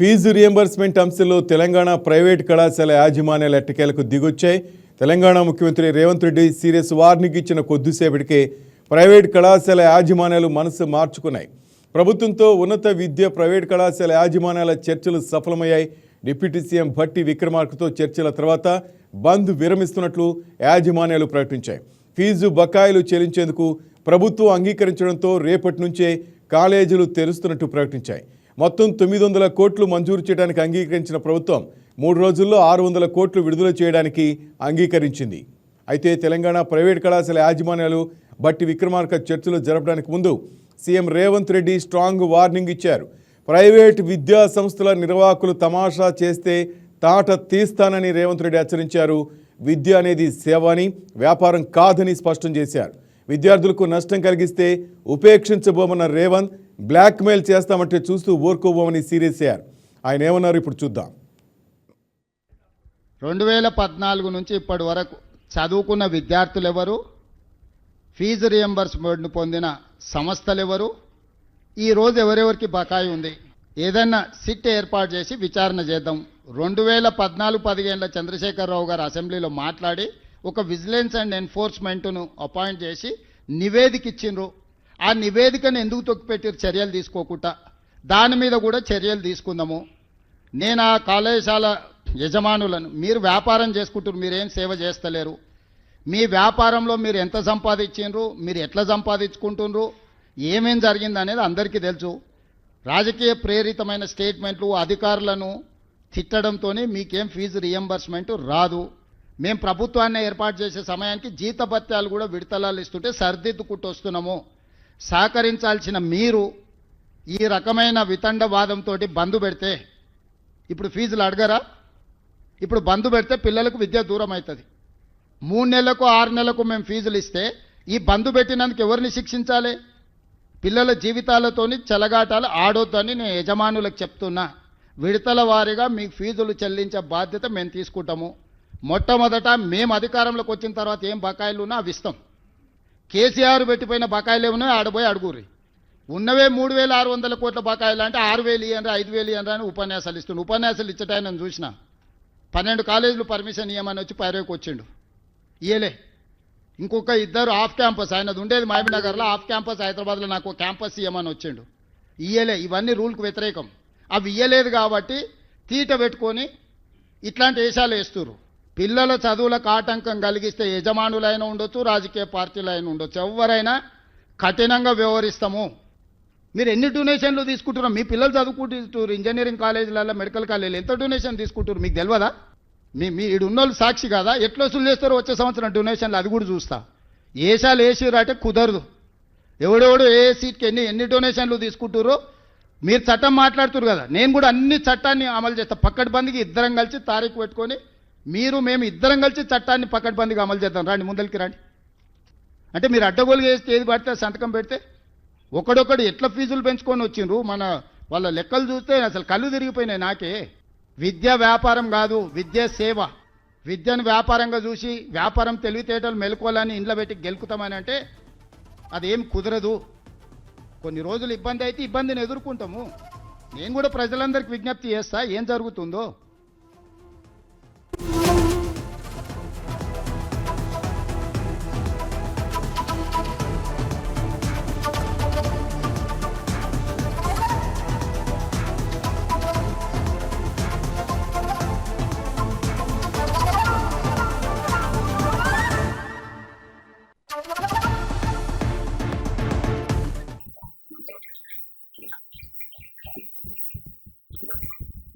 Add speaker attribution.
Speaker 1: Fee reimbursement అంశంలో Telangana private కళాశాల యాజమాన్యాల ఎట్టకేలకు దిగొచ్చాయి. తెలంగాణ ముఖ్యమంత్రి రేవంత్ రెడ్డి సీరియస్ వార్నింగ్ ఇచ్చిన కొద్దిసేపటికే ప్రైవేట్ కళాశాల యాజమాన్యాలు మనసు మార్చుకున్నాయి. ప్రభుత్వంతో ఉన్నత విద్య ప్రైవేట్ కళాశాల యాజమాన్యాల చర్చలు సఫలమయ్యాయి. డిప్యూటీ సీఎం భట్టి విక్రమార్కతో చర్చల తర్వాత బంద్ విరమిస్తున్నట్లు యాజమాన్యాలు ప్రకటించాయి. ఫీజు బకాయిలు చెల్లించేందుకు ప్రభుత్వం అంగీకరించడంతో రేపటి నుంచే కాలేజీలు తెరుస్తున్నట్టు ప్రకటించాయి. మొత్తం తొమ్మిది వందల కోట్లు మంజూరు చేయడానికి అంగీకరించిన ప్రభుత్వం మూడు రోజుల్లో ఆరు వందల కోట్లు విడుదల చేయడానికి అంగీకరించింది. అయితే తెలంగాణ ప్రైవేట్ కళాశాల యాజమాన్యాలు బట్టి విక్రమార్క చర్చలు జరపడానికి ముందు CM Revanth Reddy strong warning ఇచ్చారు. ప్రైవేట్ విద్యా సంస్థల నిర్వాహకులు తమాషా చేస్తే తాట తీస్తానని రేవంత్ రెడ్డి హెచ్చరించారు. విద్య అనేది సేవ అని వ్యాపారం కాదని స్పష్టం చేశారు. విద్యార్థులకు నష్టం కలిగిస్తే ఉపేక్షించబోమన్న రేవంత్ బ్లాక్మెయిల్ చేస్తామంటే చూస్తూ ఊరుకోబోమని సీరియస్ అయ్యారు. ఆయన ఏమన్నారు ఇప్పుడు చూద్దాం.
Speaker 2: రెండు వేల పద్నాలుగు నుంచి ఇప్పటి వరకు చదువుకున్న విద్యార్థులు ఎవరు ఫీజు రియంబర్స్మెంట్ను పొందిన సంస్థలు ఎవరు ఈరోజు ఎవరెవరికి బకాయి ఉంది? ఏదైనా సిట్ ఏర్పాటు చేసి విచారణ చేద్దాం. రెండు వేల పద్నాలుగు పదిహేనుల చంద్రశేఖరరావు గారు అసెంబ్లీలో మాట్లాడి ఒక విజిలెన్స్ అండ్ ఎన్ఫోర్స్మెంట్ను అపాయింట్ చేసి నివేదిక ఇచ్చిండ్రు ఆ నివేదికను ఎందుకు తొక్కిపెట్టారు చర్యలు తీసుకోకుండా. దాని మీద కూడా చర్యలు తీసుకుందాము. నేను ఆ కళాశాల యజమానులను మీరు వ్యాపారం చేసుకుంటారు మీరేం సేవ చేస్తలేరు. మీ వ్యాపారంలో మీరు ఎంత సంపాదించిండ్రు మీరు ఎట్లా సంపాదించుకుంటుండ్రు ఏమేం జరిగింది అనేది అందరికీ తెలుసు. రాజకీయ ప్రేరితమైన స్టేట్మెంట్లు అధికారులను తిట్టడంతో మీకేం ఫీజు రియంబర్స్మెంట్ రాదు. మేము ప్రభుత్వాన్ని ఏర్పాటు చేసే సమయానికి జీతభత్యాలు కూడా విడతలాలు ఇస్తుంటే సర్దిద్దుకుంటూ వస్తున్నాము సహకరించాల్సిన మీరు ఈ రకమైన వితండవాదంతో బంధు పెడితే ఇప్పుడు ఫీజులు అడగరా? ఇప్పుడు బంధు పెడితే పిల్లలకు విద్య దూరం అవుతుంది మూడు నెలలకు ఆరు నెలలకు మేము ఫీజులు ఇస్తే ఈ బంధు పెట్టినందుకు ఎవరిని శిక్షించాలి? పిల్లల జీవితాలతోని చెలగాటాలు ఆడొద్దని నేను యజమానులకు చెప్తున్నా. విడతల వారీగా మీకు ఫీజులు చెల్లించే బాధ్యత మేము తీసుకుంటాము. మొట్టమొదట మేము అధికారంలోకి వచ్చిన తర్వాత ఏం బకాయిలు ఉన్నా అవి ఇస్తాం. కేసీఆర్ పెట్టిపోయిన బకాయిలు ఏమున్నాయో ఆడబోయి అడుగురి ఉన్నవే మూడు వేల ఆరు వందల కోట్ల బకాయిలు అంటే ఆరు వేలు ఇయ్యండి ఐదు వేలు ఇయ్యండి అని ఉపన్యాసాలు ఇస్తుండు ఉపన్యాసాలు ఇచ్చటాయని నేను చూసిన. పన్నెండు కాలేజీలు పర్మిషన్ ఇవ్వమని వచ్చి పైరేకి వచ్చిండు. ఇయలే ఇంకొక ఇద్దరు ఆఫ్ క్యాంపస్ ఆయనది ఉండేది మహబీనగర్లో ఆఫ్ క్యాంపస్ హైదరాబాద్లో నాకు ఒక క్యాంపస్ ఇవ్వమని వచ్చిండు. ఇయ్యలే ఇవన్నీ రూల్కి వ్యతిరేకం. అవి ఇయ్యలేదు కాబట్టి తీట పెట్టుకొని ఇట్లాంటి వేషాలు వేస్తున్నారు పిల్లల చదువులకు ఆటంకం కలిగిస్తే యజమానులైనా ఉండొచ్చు రాజకీయ పార్టీలైనా ఉండొచ్చు. ఎవరైనా కఠినంగా వ్యవహరిస్తాము. మీరు ఎన్ని డొనేషన్లు తీసుకుంటున్నారు? మీ పిల్లలు చదువుకుంటున్నారు ఇంజనీరింగ్ కాలేజీలలో మెడికల్ కాలేజీలు ఎంత డొనేషన్ తీసుకుంటారు మీకు తెలియదా మీ మీ ఈడు ఉన్నోళ్ళు సాక్షి కదా? ఎట్లా వసూలు చేస్తారో వచ్చే సంవత్సరం డొనేషన్లు? అది కూడా చూస్తా. ఏసాలు వేసిర్రు అంటే కుదరదు. ఎవడెవడు ఏ సీట్కి ఎన్ని ఎన్ని డొనేషన్లు తీసుకుంటారో మీరు చట్టం మాట్లాడుతున్నారు కదా. నేను కూడా అన్ని చట్టాన్ని అమలు చేస్తా. పక్కటి ఇద్దరం కలిసి తారీఖు పెట్టుకొని మీరు మేము ఇద్దరం కలిసి చట్టాన్ని పక్కటి అమలు చేద్దాం. రండి ముందరికి రండి. అంటే మీరు అడ్డగోలు చేస్తే ఏది పడితే సంతకం పెడితే ఒకడొకడు ఎట్లా ఫీజులు పెంచుకొని వచ్చిండ్రు? మన వాళ్ళ లెక్కలు చూస్తే అసలు కళ్ళు తిరిగిపోయినాయి నాకే. విద్య వ్యాపారం కాదు విద్య సేవ. విద్యను వ్యాపారంగా చూసి వ్యాపారం తెలివితేటలు మెలుకోవాలని ఇంట్లో పెట్టి గెలుకుతామని అంటే అదేం కుదరదు. కొన్ని రోజులు ఇబ్బంది అయితే ఇబ్బందిని ఎదుర్కొంటాము. నేను కూడా ప్రజలందరికీ విజ్ఞప్తి చేస్తా ఏం జరుగుతుందో.